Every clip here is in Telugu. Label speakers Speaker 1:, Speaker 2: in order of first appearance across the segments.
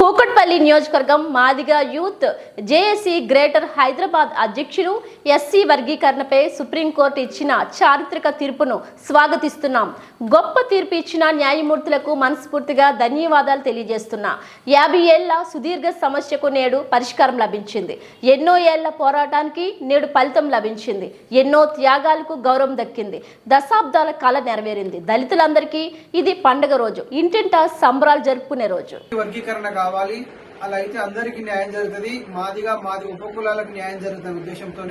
Speaker 1: కూకట్పల్లి నియోజకవర్గం Madiga youth JAC greater Hyderabad అధ్యక్షులు ఎస్సీ వర్గీకరణపై సుప్రీంకోర్టు ఇచ్చిన చారిత్రక తీర్పును స్వాగతిస్తున్నాం. గొప్ప తీర్పు ఇచ్చిన న్యాయమూర్తులకు మనస్ఫూర్తిగా ధన్యవాదాలు తెలియజేస్తున్నా. యాభై ఏళ్ళ సుదీర్ఘ సమస్యకు నేడు పరిష్కారం లభించింది. ఎన్నో ఏళ్ళ పోరాటానికి నేడు ఫలితం లభించింది. ఎన్నో త్యాగాలకు గౌరవం దక్కింది. దశాబ్దాల కళ నెరవేరింది. దళితులందరికీ ఇది పండగ రోజు. ఇంటింటా సంబరాలు జరుపుకునే రోజు.
Speaker 2: వర్గీకరణ రావాలి అలా అయితే అందరికీ న్యాయం జరుగుతుంది. మాదిగా మాది ఉపకులాలకు న్యాయం జరుగుతున్న ఉద్దేశంతో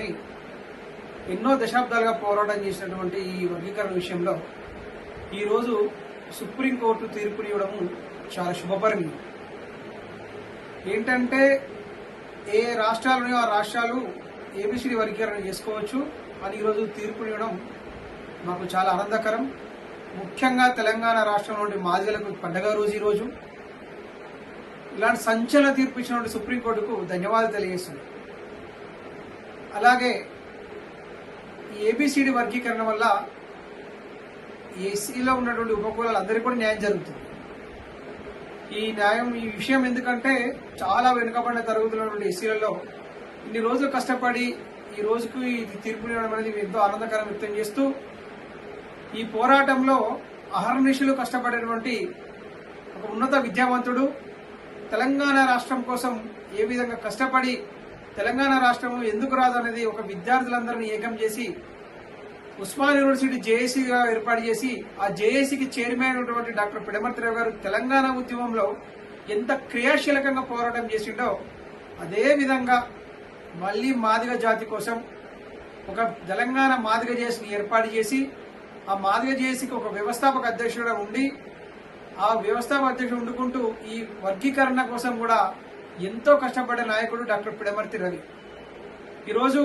Speaker 2: ఎన్నో దశాబ్దాలుగా పోరాటం చేసినటువంటి ఈ వర్గీకరణ విషయంలో ఈరోజు సుప్రీంకోర్టు తీర్పునివ్వడము చాలా శుభపరిణామం ఏంటంటే ఏ రాష్ట్రాలు ఉన్నాయో ఆ రాష్ట్రాలు ఏబిసిడి వర్గీకరణ చేసుకోవచ్చు అని ఈరోజు తీర్పునివ్వడం మాకు చాలా ఆనందకరం. ముఖ్యంగా తెలంగాణ రాష్ట్రంలోని నుండి మాదిగలకు పండగ రోజు ఈ రోజు ఇలాంటి సంచలన తీర్పు ఇచ్చినటువంటి సుప్రీంకోర్టుకు ధన్యవాదాలు తెలియజేస్తుంది అలాగే ఈ ఏబిసిడి వర్గీకరణ వల్ల ఏసీలో ఉన్నటువంటి ఉపకులాలు అందరికీ కూడా న్యాయం జరుగుతుంది. ఈ న్యాయం ఈ విషయం ఎందుకంటే చాలా వెనుకబడిన తరగతులు ఉన్నటువంటి ఎస్సీలలో ఇన్ని రోజులు కష్టపడి ఈ రోజుకు ఇది తీర్పు ఇవ్వడం అనేది ఎంతో ఆనందకరం వ్యక్తం చేస్తూ ఈ పోరాటంలో అహర్నిశలు కష్టపడినటువంటి ఒక ఉన్నత విద్యావంతుడు తెలంగాణ రాష్ట్రం కోసం ఏ విధంగా కష్టపడి తెలంగాణ రాష్ట్రం ఎందుకు రాదు అనేది ఒక విద్యార్థులందరినీ ఏకం చేసి ఉస్మాన్ యూనివర్సిటీ జేఏసీగా ఏర్పాటు చేసి ఆ జేఏసీకి చైర్మన్ అయినటువంటి డాక్టర్ పిడమర్తిరావు గారు తెలంగాణ ఉద్యమంలో ఎంత క్రియాశీలకంగా పోరాటం చేసిండో అదే విధంగా మళ్ళీ మాదిగ జాతి కోసం ఒక తెలంగాణ మాదిగ జేసిని ఏర్పాటు చేసి ఆ మాదిగ జేసికి ఒక వ్యవస్థాపక అధ్యక్షుడు ఉండి ఆ వ్యవస్థాపధ్యక్షుడు ఉండుకుంటూ ఈ వర్గీకరణ కోసం కూడా ఎంతో కష్టపడే నాయకుడు డాక్టర్ పిడమర్తి రవి. ఈరోజు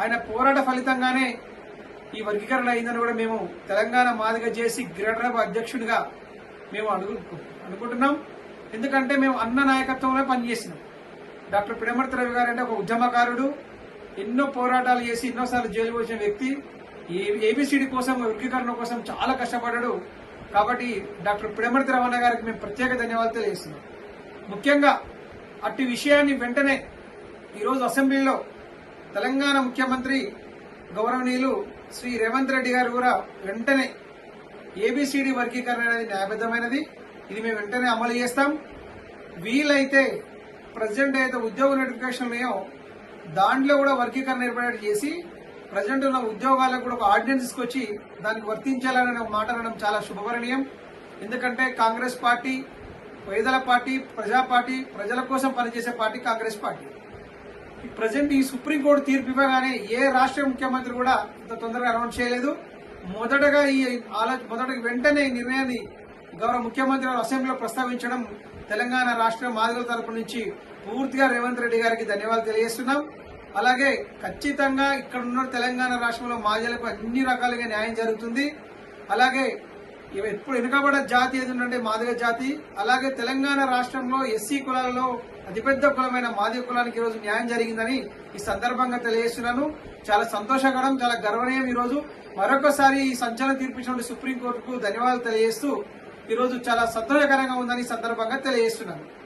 Speaker 2: ఆయన పోరాట ఫలితంగానే ఈ వర్గీకరణ అయిందని కూడా మేము తెలంగాణ మాదిగా చేసి గ్రేటర్ అధ్యక్షుడిగా మేము అడుగు అనుకుంటున్నాం. ఎందుకంటే మేము అన్న నాయకత్వంలో పనిచేసినాం. డాక్టర్ పిడమర్తి రవి గారు అంటే ఒక ఉద్యమకారుడు ఎన్నో పోరాటాలు చేసి ఎన్నోసార్లు జైలు వచ్చిన వ్యక్తి. ఏబిసిడి కోసం వర్గీకరణ కోసం చాలా కష్టపడ్డాడు. కాబట్టి డాక్టర్ పిడమర్తి రమణ గారికి మేము ప్రత్యేక ధన్యవాదాలు తెలియజేస్తున్నాం. ముఖ్యంగా అట్టి విషయాన్ని వెంటనే ఈరోజు అసెంబ్లీలో తెలంగాణ ముఖ్యమంత్రి గౌరవనీయులు శ్రీ రేవంత్ రెడ్డి గారు కూడా వెంటనే ఏబిసిడి వర్గీకరణ అనేది న్యాయబద్ధమైనది. ఇది మేము వెంటనే అమలు చేస్తాం. వీలైతే ప్రజెంట్ అయితే ఉద్యోగ నోటిఫికేషన్ ఉన్నాయో దాంట్లో కూడా వర్గీకరణ ఏర్పాటు చేసి ప్రజెంట్ ఉన్న ఉద్యోగాలకు కూడా ఒక ఆర్డినెన్స్ తీసుకొచ్చి దానికి వర్తించాలనే మాట అనడం చాలా శుభపరణీయం ఎందుకంటే కాంగ్రెస్ పార్టీ పేదల పార్టీ ప్రజా పార్టీ ప్రజల కోసం పనిచేసే పార్టీ కాంగ్రెస్ పార్టీ. ప్రజెంట్ ఈ సుప్రీంకోర్టు తీర్పు ఇవ్వగానే ఏ రాష్ట్ర ముఖ్యమంత్రి కూడా ఇంత తొందరగా అనౌన్స్ చేయలేదు. మొదటగా ఈ ఆలోచన మొదట వెంటనే ఈ నిర్ణయాన్ని గౌరవ ముఖ్యమంత్రి గారు అసెంబ్లీలో ప్రస్తావించడం తెలంగాణ రాష్ట్ర మాదిగల తరపు నుంచి పూర్తిగా రేవంత్ రెడ్డి గారికి ధన్యవాదాలు తెలియజేస్తున్నాం. అలాగే ఖచ్చితంగా ఇక్కడ ఉన్న తెలంగాణ రాష్ట్రంలో మాజీలకు అన్ని రకాలుగా న్యాయం జరుగుతుంది. అలాగే ఇవి ఎప్పుడు వెనుకబడ జాతి ఏది ఉందంటే మాదిగ జాతి. అలాగే తెలంగాణ రాష్ట్రంలో ఎస్సీ కులాలలో అతిపెద్ద కులమైన మాదిగ కులానికి ఈరోజు న్యాయం జరిగిందని ఈ సందర్భంగా తెలియజేస్తున్నాను. చాలా సంతోషకరం చాలా గర్వనీయం ఈరోజు. మరొకసారి ఈ సంచలన తీర్పిచ్చినటువంటి సుప్రీంకోర్టుకు ధన్యవాదాలు తెలియజేస్తూ ఈరోజు చాలా సంతోషకరంగా ఉందని సందర్భంగా తెలియజేస్తున్నాను.